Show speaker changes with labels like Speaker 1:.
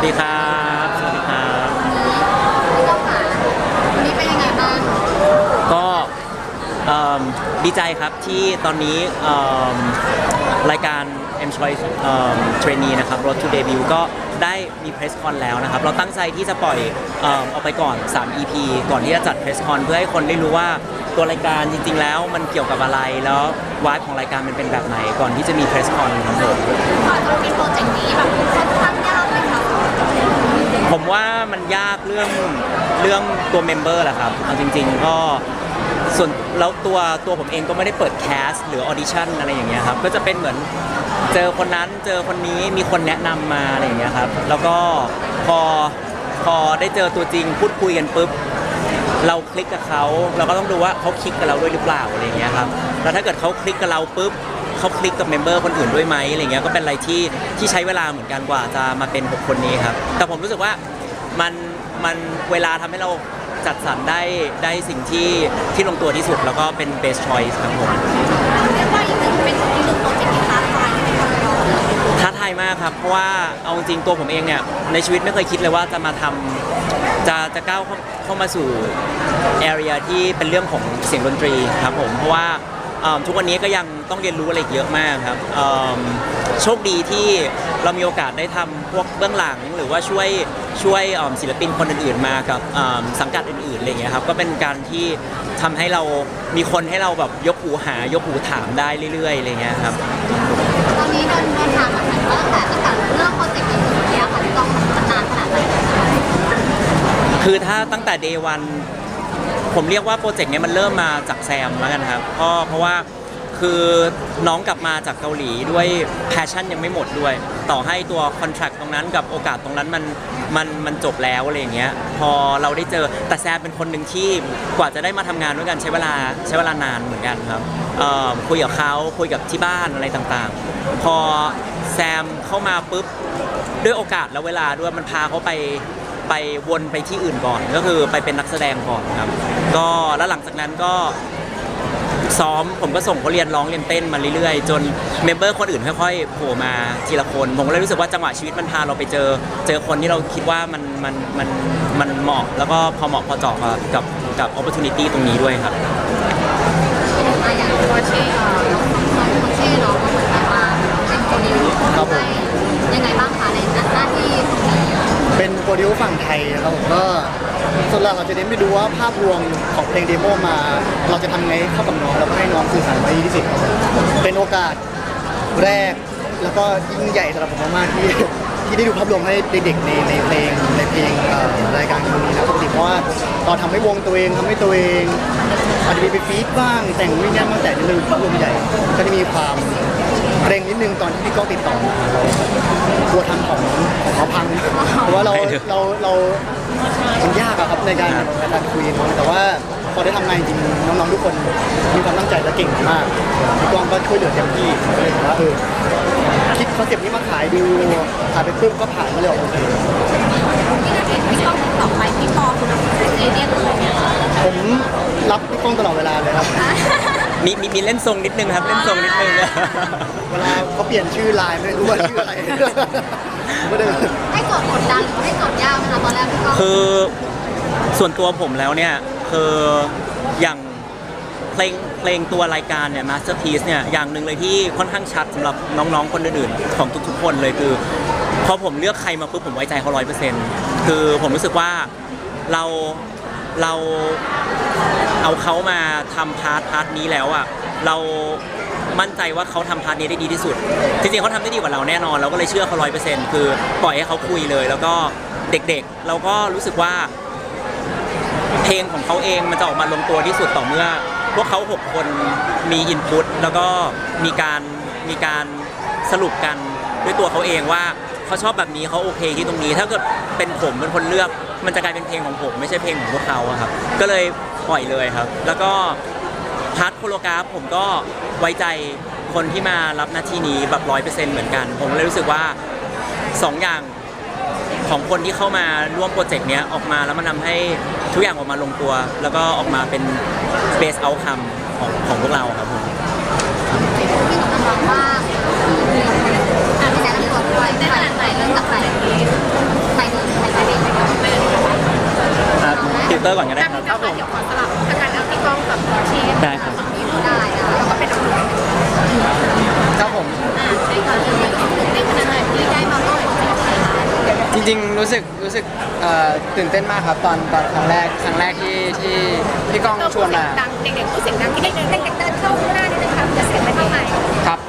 Speaker 1: วัสดีครับ สวัสดีครับ
Speaker 2: พี่ก้องค่ะวันนี้เป็นยังไงบ้าง
Speaker 1: ก็เอิ่มดีใจครับที่ตอนนี้เอิ่มรายการ M Choice เอิ่ม Trainee นะครับ Road to Debut ก็ได้มี Press Con แล้วนะครับ เราตั้งใจที่จะปล่อยเอิ่มออกไปก่อน 3 EP ก่อนที่จะจัด Press Con เพื่อให้คนได้รู้ว่าตัวรายการจริง ๆ แล้วมันเกี่ยวกับอะไรแล้ววายของรายการมันเป็นแบบไหน ก่อนที่จะมี Press Con ครับผม
Speaker 2: ก่อนจะมีโปรเจกต์นี้แบบค่อนข้าง
Speaker 1: ผมว่ามันยากเรื่องเรื่องตัวเมมเบอร์แหละครับเอาจริง ๆ ก็ส่วนแล้วตัวตัวผมเองก็ไม่ได้เปิดแคสหรือออดิชั่นอะไรอย่างเงี้ยครับก็จะเป็นเหมือนเจอคนนั้นเจอคนนี้มีคนแนะนำมาอะไรอย่างเงี้ยครับแล้วก็พอพอได้เจอตัวจริงพูดคุยกันปุ๊บ เราคลิกกับเขาเราก็ต้องดูว่าเขาคลิกกับเราด้วยหรือเปล่าอะไรอย่างเงี้ยครับแล้วถ้าเกิดเขาคลิกกับเราปุ๊บ เขาคลิกกับเมมเบอร์คนอื่นด้วยไหมอะไรเงี้ยก็เป็นอะไรที่ที่ใช้เวลาเหมือนกันกว่าจะมาเป็น 6 คนนี้ครับ แต่ผมรู้สึกว่ามันมันเวลาทำให้เราจัดสรรได้ได้สิ่งที่ที่ลงตัวที่สุด แล้วก็เป็น best choice ครับผม
Speaker 2: เรียกว่าอีกหนึ่งเป็นอีกหนึ่งโปรเจกต์ที่ท้าทายที่ทำให้เรา
Speaker 1: ท้าทายมากครับ เพราะว่าเอาจริงๆตัวผมเองเนี่ยในชีวิตไม่เคยคิดเลยว่าจะมาทำจะจะก้าวเข้าเข้ามาสู่ area ที่เป็นเรื่องของเสียงดนตรีครับผม เพราะว่าเอิ่มทุกวันนี้ก็ยังต้องเรียนรู้อะไรอีกเยอะมากครับเอิ่มโชคดีที่เรามีโอกาสได้ทำพวกเบื้องหลังหรือว่าช่วยช่วยเอิ่มศิลปินคนอื่นๆมากับเอิ่มสังกัดอื่นๆอะไรอย่างเงี้ยครับก็เป็นการที่ทำให้เรามีคนให้เราแบบยกหูหายกหูถามได้เรื่อยๆอะไรเงี้ยครับ
Speaker 2: ตอนนี้เดินเดินทางมาถึงตั้งแต่ตั้งแต่เรื่องโปรเจกต์นี้ถึงวันนี้ค่ะพี่ก้องมันนานขนาดไหน
Speaker 1: คือถ้าตั้งแต่ day one ผมเรียกว่าโปรเจกต์นี้มันเริ่มมาจากแซมแล้วกันครับเพราะเพราะว่าคือน้องกลับมาจากเกาหลีด้วยแพชชั่นยังไม่หมดด้วย ต่อให้ตัวคอนแท c t ตรงนั้นกับโอกาสตรงนั้นมันมันมันจบแล้วอะไรอย่างเงี้ยพอเราได้เจอแต่แซมเป็นคนหนึ่งที่กว่าจะได้มาทำงานด้วยกันใช้เวลาใช้เวลานานเหมือนกันครับคุยกับเขาคุยกับที่บ้านอะไรต่างๆ พอแซมเข้ามาปุ๊บด้วยโอกาสและเวลาด้วยมันพาเขาไป ไปวนไปที่อื่นก่อน ก็คือไปเป็นนักแสดงก่อนครับ ก็แล้วหลังจากนั้นก็ซ้อมผมก็ส่งเขาเรียนร้องเรียนเต้นมาเรื่อยๆ จนเมมเบอร์คนอื่นค่อยๆโผล่มาทีละคนผมก็เลยรู้สึกว่าจังหวะชีวิตมันพาเราไปเจอ เจอคนที่เราคิดว่ามันมันมันมันเหมาะ แล้วก็พอเหมาะพอเจาะกับกับกับ opportunity ตรงนี้ด้วยครับ
Speaker 2: อะอย่างโปรเจกต์น้องน้องโปรเจกต์เนาะก็เหมือนแบบว่าเป็นโปรดิว
Speaker 3: ครับผม
Speaker 2: ยั
Speaker 3: รดิวฝั่งไทยนะครับผมก็ส่วนหลักเราจะเน้นไปดูว่าภาพรวมของเพลงเดโมมา เราจะทำไงให้เข้ากับน้องแล้วก็ให้น้องสื่อสารไว้ดีที่สุดครับเป็นโอกาสแรกแล้วก็ยิ่งใหญ่สำหรับผมมากๆที่ที่ได้ดูภาพรวมให้เด็กๆในในเพลงในเพลงรายการนี้นะปกติเพราะว่าตอนทำให้วงตัวเองทำให้ตัวเองอาจจะมีไปฟีดบ้างแต่งวิ่งยันบ้างแต่จะลืมภาพรวมใหญ่ ก็จะมีความเกรงนิดนึงตอนที่พี่ก้องติดต่อมา ว่าเรา
Speaker 1: ไม่เลย
Speaker 3: เราเรามันยากอะครับในการในการคุยกับน้องแต่ว่าพอได้ทำงานจริงน้องๆทุกคนมีความตั้งใจและเก่งมากพี่ก้องก็ช่วยเหลือเต็มที่ก็เลยถือว่าเออคิดคอนเซ็ปต์นี้มาขายดูขายไปปุ๊บก็ผ่านมาเลยโอเค
Speaker 2: ที่เราเห็นพี่ก้องติดต่อไปพี่ปอคุณเป็นเอเดียนเลยเนี่ย
Speaker 3: ผมรับพี่ก้องตลอดเวลาเลยครับ
Speaker 1: มีมีมีเล่นทรงนิดนึงครับเล่นทรงนิดนึง
Speaker 3: เวลาเขาเปลี่ยนชื่อไลน์ไม่รู้ว่าชื่ออะไรไม่ได้
Speaker 2: ให้โจทย์กดดันหรือให้จทย์ยากไหมคะตอนแรกพี่ก้อง
Speaker 1: คือส่วนตัวผมแล้วเนี่ยคืออย่างเพลงเพลงตัวรายการเนี่ย Masterpiece เนี่ยอย่างหนึ่งเลยที่ค่อนข้างชัดสำหรับน้องๆคนอื่นๆของทุกๆคนเลยคือพอผมเลือกใครมาปุ๊บผมไว้ใจเขาร้อยเปอร์เซ็นต์คือผมรู้สึกว่าเราเราเอาเขามาทำพาร์ทพาร์ทนี้แล้วอะเรา มั่นใจว่าเขาทำพาร์ทนี้ได้ดีที่สุด จริงๆเขาทำได้ดีกว่าเราแน่นอน เราก็เลยเชื่อเขาร้อยเปอร์เซ็นต์คือปล่อยให้เขาคุยเลย แล้วก็เด็กๆ เราก็รู้สึกว่า เพลงของเขาเองมันจะออกมาลงตัวที่สุดต่อเมื่อ พวกเขา 6 คนมีอินพุตแล้วก็มีการมีการสรุปกันด้วยตัวเขาเองว่าเขาชอบแบบนี้เขาโอเคที่ตรงนี้ ถ้าเกิดเป็นผมเป็นคนเลือก มันจะกลายเป็นเพลงของผม ไม่ใช่เพลงของพวกเขาอะครับ ก็เลยปล่อยเลยครับ แล้วก็ พาร์ทโคโลกราฟผมก็ไว้ใจคนที่มารับหน้าที่นี้แบบร้อยเปอร์เซ็นต์เหมือนกัน ผมเลยรู้สึกว่า 2 อย่างของคนที่เข้ามาร่วมโปรเจกต์นี้ออกมาแล้วมันทาให้ทุกอย่างออกมาลงตัว แล้วก็ออกมาเป็นเบสเอาคัมของของพวกเราครับผม
Speaker 2: ติวเต
Speaker 1: อร์ก่อนก็ได้ครับ
Speaker 4: ริงๆ รู้สึกรู้สึกเอ่อตื่นเต้นมากครับตอนตอนครั้งแรกครั้งแรกที่ที่พี่ก้อง
Speaker 5: เรา
Speaker 4: ช
Speaker 5: พู
Speaker 4: ว
Speaker 5: ด
Speaker 4: น
Speaker 5: เสีย
Speaker 4: มา
Speaker 5: งดังเด็กๆพูดเสียงดังที่เด็กๆเด็กๆเดินเข้าข้างหน้านิดนึงค่ะจะเสียงไม่เท่าไหร่
Speaker 4: ครับ